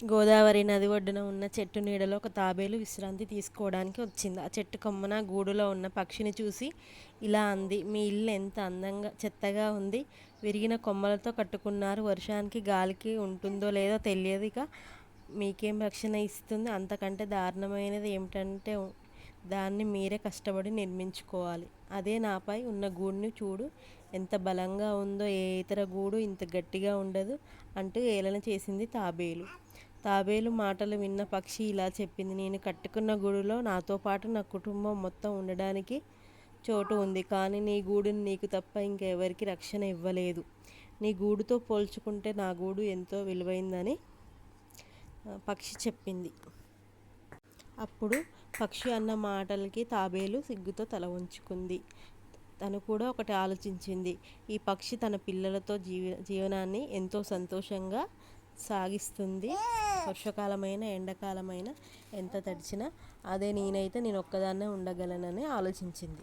గోదావరి నది ఒడ్డున ఉన్న చెట్టు నీడలో ఒక తాబేలు విశ్రాంతి తీసుకోవడానికి వచ్చింది. ఆ చెట్టు కొమ్మన గూడులో ఉన్న పక్షిని చూసి ఇలా అంది. మీ ఇల్లు ఎంత అందంగా చెత్తగా ఉంది. విరిగిన కొమ్మలతో కట్టుకున్నారు. వర్షానికి గాలికి ఉంటుందో లేదో తెలియదు. ఇక మీకేం రక్షణ ఇస్తుంది? అంతకంటే దారుణమైనది ఏమిటంటే దాన్ని మీరే కష్టపడి నిర్మించుకోవాలి. అదే నాపై ఉన్న గూడుని చూడు ఎంత బలంగా ఉందో ఏ ఇతర గూడు ఇంత గట్టిగా ఉండదు అంటూ ఏలన చేసింది తాబేలు. తాబేలు మాటలు విన్న పక్షి ఇలా చెప్పింది. నేను కట్టుకున్న గూడులో నాతో పాటు నా కుటుంబం మొత్తం ఉండడానికి చోటు ఉంది. కానీ నీ గూడుని నీకు తప్ప ఇంకెవరికి రక్షణ ఇవ్వలేదు. నీ గూడుతో పోల్చుకుంటే నా గూడు ఎంతో విలువైందని పక్షి చెప్పింది. అప్పుడు పక్షి అన్న మాటలకి తాబేలు సిగ్గుతో తల ఉంచుకుంది తను కూడా ఒకటి ఆలోచించింది. ఈ పక్షి తన పిల్లలతో జీవ జీవనాన్ని ఎంతో సంతోషంగా సాగిస్తుంది. వర్షకాలమైన ఎండాకాలమైనా ఎంత తడిచినా అదే నేనైతే నేను ఒక్కదాన్నే ఉండగలనని ఆలోచించింది.